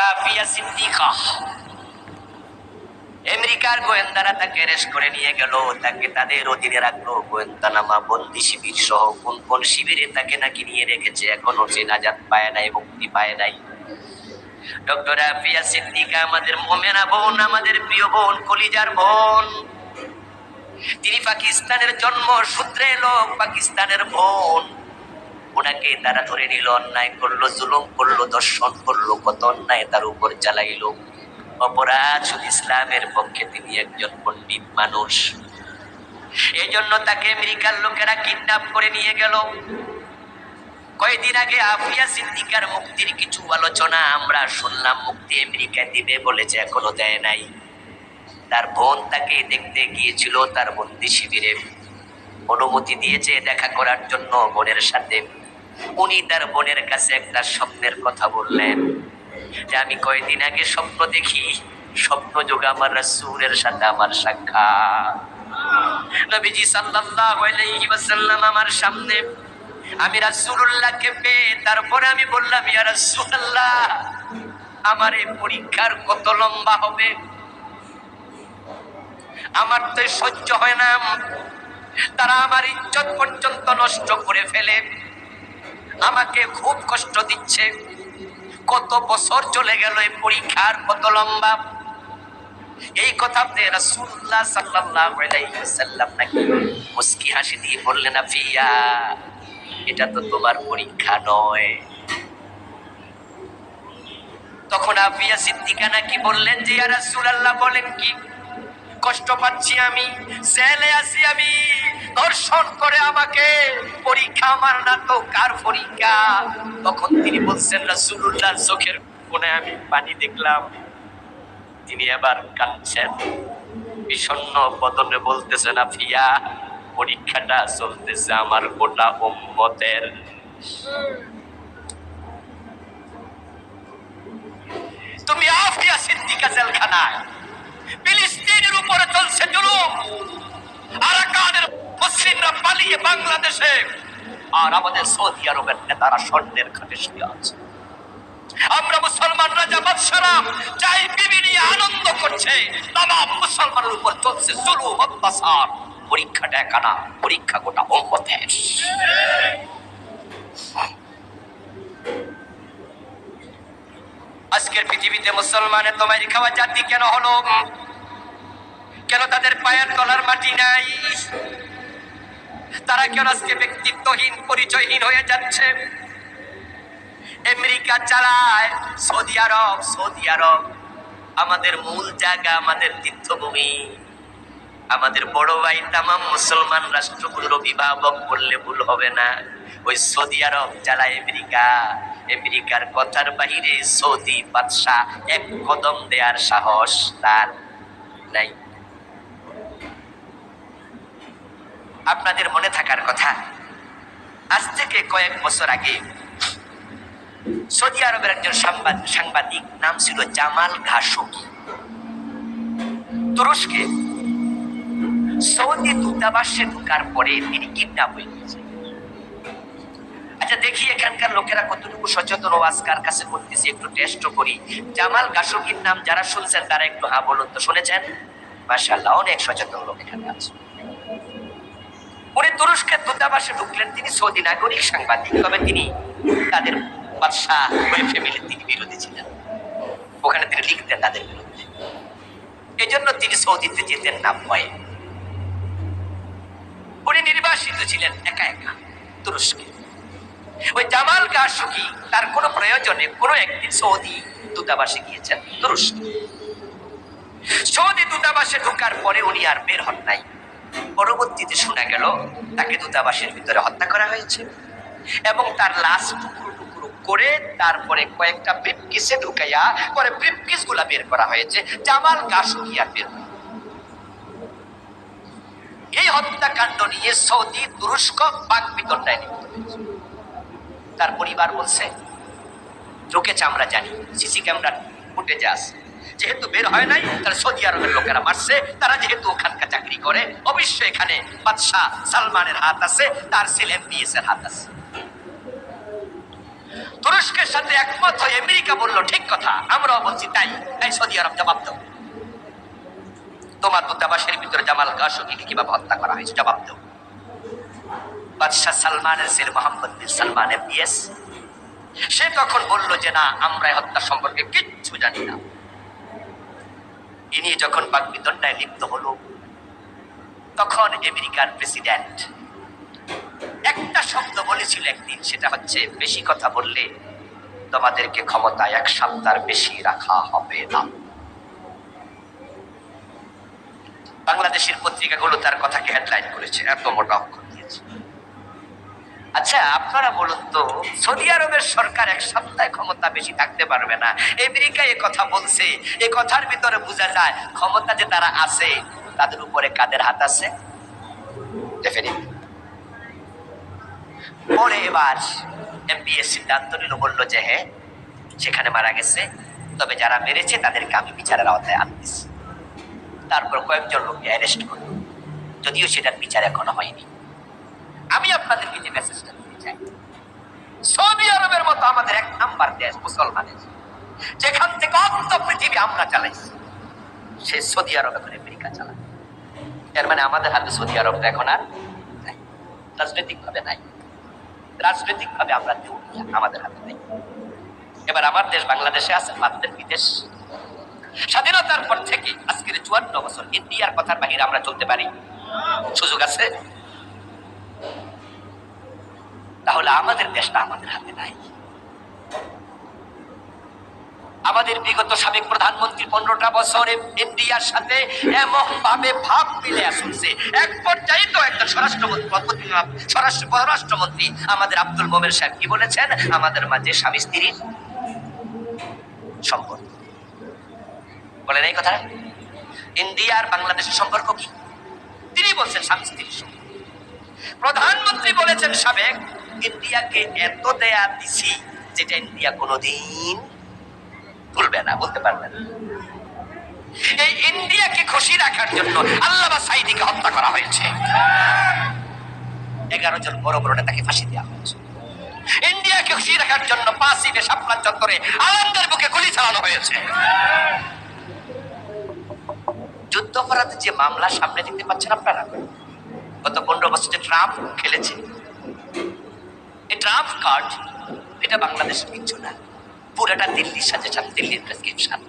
আফিয়া সিদ্দিকা আমেরিকার গোয়েন্দারা তাকে অ্যারেস্ট করে নিয়ে গেল। তাকে তাদের অধীনে রাখল গোয়েন্দানামা বন্দি শিবির সহ। কোন কোন শিবিরে তাকে নাকি নিয়ে রেখেছে এখনও সে নাজাত পায় নাই, মুক্তি পায় নাই। ডক্টর আফিয়া সিদ্দিকা আমাদের মোমেনা বোন, আমাদের প্রিয় বোন, কলিজার বোন। তিনি পাকিস্তানের জন্ম, সূত্রে লোক পাকিস্তানের বোন। ওনাকে তারা ধরে নিল, অন্যায় করল, জুলুম করল, দর্শন করল, কত অন্যায় তার উপর চালাইল। অপরাধ শুধু ইসলামের পক্ষে তিনি একজন পণ্ডিত মানুষ। এই জন্য তাকে আমেরিকার লোকেরা কিডন্যাপ করে নিয়ে গেল। কয়েকদিন আগে আফিয়া সিদ্দিকার মুক্তির কিছু আলোচনা আমরা শুনলাম, মুক্তি আমেরিকায় দিবে বলেছে, এখনও দেয় নাই। তার বোন তাকে দেখতে গিয়েছিল, তার বন্দি শিবিরে। অনুমতি দিয়েছে, দেখা করার জন্য বোনের সাথে। উনি তার বোনের কাছে একটা স্বপ্নের কথা বললেন যে আমি কয়েকদিন আগে স্বপ্ন দেখি, স্বপ্ন যোগ আমার রাসূলের সাথে আমার সাক্ষাৎ। নবীজি সাল্লাল্লাহু আলাইহি ওয়াসাল্লাম আমার সামনে, আমি রাসূলুল্লাহকে পেয়ে তারপরে আমি বললাম, ইয়া রাসূলুল্লাহ, আমার এই পরীক্ষার কত লম্বা হবে? আমার তো সহ্য হয় না। তারা আমার ইজ্জত পর্যন্ত নষ্ট করে ফেলে। আমাকে খুব কষ্ট দিচ্ছে। কত বছর চলে গেল এই পরীক্ষার কত লম্বা। এই কথা রাসূলুল্লাহ সাল্লাল্লাহু আলাইহি ওয়াসাল্লাম নাকি মুস্কি হাসি দিয়ে বললেন, আফিয়া, এটা তো তোমার পরীক্ষা নয়। তখন আফিয়া সিদ্দিকা নাকি বললেন, যে রাসূলুল্লাহ, বলেন কি? কষ্ট পাচ্ছি আমি, জেলে আছি আমি। দর্শন করে আমাকে পরীক্ষা আমার না তো কার পরীক্ষা? তখন তিনি বলছেন রাসূলুল্লাহর চোখের কোণে আমি পানি দেখলাম। তিনি এবার কাঁদছেন। বিষণ্ণ বদনে বলতেছেন, আফিয়া, পরীক্ষাটা চলতেছে আমার গোটা উম্মতের। তুমি আফিয়া সিদ্দিকা জেলখানায় ফিলিস্তিনের উপরে চলছে জুলুম। আরাকানের মুসলিমরা পালিয়ে বাংলাদেশে। আর আমাদের সৌদি আরবের নেতারা স্বর্ণের খাটে শুয়ে আছে। আমরা মুসলমানরা জামাত সারাম চাই বিবি নিয়ে আনন্দ করছে, তামাম মুসলমানের উপর চলছে জুলুম, অত্যাচার। পরীক্ষাটা একানা পরীক্ষা গোটা উম্মতের। আজকের পৃথিবীতে মুসলমানের তোমায় খাওয়া জাতি কেন হলো? কেন তাদের পায়ের তলার মাটি নাই? তারা কেন আজকে ব্যক্তিত্বহীন, পরিচয়হীন হয়ে যাচ্ছে? আমেরিকা চালায় সৌদি আরব সৌদি আরব, আমাদের মূল জায়গা, আমাদের তীর্থভূমি। আমাদের বড় ভাই, তামাম মুসলমান রাষ্ট্রগুলোর অভিভাবক বললে ভুল হবে না। ওই সৌদি আরব চালায় আমেরিকা। আমেরিকার কথার বাহিরে সৌদি বাদশাহ এক কদম দেওয়ার সাহস তার নাই। আপনাদের মনে থাকার কথা। আজ থেকে কয়েক বছর আগে সৌদি আরবের একজন সাংবাদ- সাংবাদিক, নাম ছিল জামাল ঘাসুকি তুরস্কে সৌদি দূতাবাসে ঢোকার পরে তিনি কিডন্যাপ হয়ে গেছেন আচ্ছা দেখি এখানকার লোকেরা কতটুকু সচেতন ও আজকার কাছে করতেছি, একটু টেস্ট করি। জামাল গাসুকির নাম যারা শুনছেন, তারা একটু হা বলুন তো শুনেছেন? মাশাআল্লাহ, অনেক সচেতন লোক এখানে আছে। উনি তুরস্কের দূতাবাসে ঢুকলেন তিনি সৌদি নাগরিক সাংবাদিক। তবে তিনি তাদের বাদশাহ ফ্যামিলির তিনি বিরোধী ছিলেন। ওখানে তিনি লিখতেন তাদের বিরুদ্ধে। এই জন্য তিনি সৌদিতে যেতেন না ভয়ে। উনি নির্বাসিত ছিলেন একা একা তুরস্কে। ওই জামাল গাশুকি তার কোনো প্রয়োজনে কোনো একদিন সৌদি দূতাবাসে গিয়েছেন তুরস্কে। সৌদি দূতাবাসে ঢোকার পরে উনি আর বের হন নাই। পরবর্তীতে শোনা গেল, তাকে দূতাবাসের ভিতরে হত্যা করা হয়েছে এবং তার লাশ টুকরো টুকরো করে তারপরে কয়েকটা ব্রিফকেসে ঢুকাইয়া পরে ব্রিফকেসগুলা বের করা হয়েছে, জামাল গাশুকি আর বের এই হত্যাকাণ্ড নিয়ে সৌদি তুরস্ক বাক বিতণ্ডায় লিপ্ত। তার পরিবার বলছে, ঢুকেছে, আমরা জানি, সিসি ক্যামেরা ফুটেজে আছে যেহেতু বের হয় নাই তার সৌদি আরবের লোকেরা মারছে, তারা যেহেতু ওখানকার চাকরি করে, অবশ্যই এখানে বাদশাহ সালমানের হাত আছে, তার ছেলে বিএস এর হাত আছে। তুরস্কের সাথে একমত হয়ে আমেরিকা বলল, ঠিক কথা, আমরাও বলছি তাই। তাই সৌদি আরব জবাব দাও। তোমার দূতাবাসের ভিতরে জামাল কাশোগিকে কীভাবে হত্যা করা হয়েছে জবাব দাও। বাদশাহ সালমানের ছেলে মোহাম্মদ বিন সালমান এমবিএস। সে তখন বলল যে, না, আমরা হত্যা সম্পর্কে কিচ্ছু জানি না। ইনি যখন বাকবিদণ্ডায় লিপ্ত হলো, তখন আমেরিকার প্রেসিডেন্ট একটা শব্দ বলেছিল একদিন, সেটা হচ্ছে, বেশি কথা বললে তোমাদেরকে ক্ষমতায় এক সপ্তাহ বেশি রাখা হবে না। বাংলাদেশের পত্রিকাগুলো তার কথাকে হেডলাইন করেছে, এত মোটা অক্ষর দিয়েছে। আচ্ছা আপনারা বলুন তো, সৌদি আরবের সরকার এক সপ্তাহে ক্ষমতা বেশি থাকতে পারবে না। আমেরিকা এ কথা বলছে, এ কথার ভিতরে বোঝা যায়, ক্ষমতা যে তারা আছে, তাদের উপরে কাদের হাত আছে? পরে এবার এমপিএস সিদ্ধান্ত নিল, বলল যে হ্যাঁ সেখানে মারা গেছে, তবে যারা মেরেছে তাদেরকে আমি বিচারের আওতায় আনতেছি তারপর কয়েকজন লোককে অ্যারেস্ট করল, যদিও সেটার বিচার এখনও হয়নি। আমি আপনাদেরকে যে মেসেজটা দিতে চাই, সৌদি আরবের মতো আমাদের এক নাম্বার দেশ মুসলমানের যেখান থেকে অন্ত পৃথিবী আমরা চালাইছি, সে সৌদি আরব এখন আমেরিকা চালায়। এর মানে আমাদের হাতে সৌদি আরবটা এখন আর নাই। রাজনৈতিকভাবে নাই। রাজনৈতিকভাবে আমরা দেউলিয়া আমাদের হাতে নেই। এবার আমার দেশ বাংলাদেশে আছে, আমাদের বিদেশ। স্বাধীনতার পর থেকে আজকের চুয়ান্ন বছর ইন্ডিয়ার কথার বাহিরে আমরা চলতে পারি। সুযোগ আছে? তাহলে আমাদের দেশটা আমাদের হাতে নাই। আমাদের বিগত সাবেক প্রধানমন্ত্রী পনেরোটা বছরে ইন্ডিয়ার সাথে এমন ভাবে ভাব মিলে আসছে এক পর্যায়ে তো একজন স্বরাষ্ট্রমন্ত্রী স্বরাষ্ট্র পররাষ্ট্রমন্ত্রী আমাদের আব্দুল মোমেন সাহেব কি বলেছেন? আমাদের মাঝে স্বামী স্ত্রীর সম্পর্ক। বলেন এই কথা ইন্ডিয়া আর বাংলাদেশের সম্পর্ক কি? তিনি বলছেন স্বামী স্ত্রীর সম্পর্ক। প্রধানমন্ত্রী বলেছেন সাবেক ইন্ডিয়াকে এত দেয়া দিছি যেটা ইন্ডিয়া কোনোদিন ভুলবে না, বলতে পারবে না। এই ইন্ডিয়াকে খুশি রাখার জন্য আল্লাহ সাইদিকে হত্যা করা হয়েছে। এগারো জন বড় বড় নেতাকে ফাঁসি দেওয়া হয়েছে। ইন্ডিয়াকে খুশি রাখার জন্য পাঁচিলে সাপলান চত্বরে আনন্দের বুকে গুলি চালানো হয়েছে। যুদ্ধ অপরাধের যে মামলা সামনে দেখতে পাচ্ছেন আপনারা? গত পনেরো বছর যে ট্রাম্প খেলেছে। ট্রাম্প কার্ড এটা বাংলাদেশের কিচ্ছু না। পুরাটা দিল্লির সাজেশন দিল্লির প্রেসক্রিপশন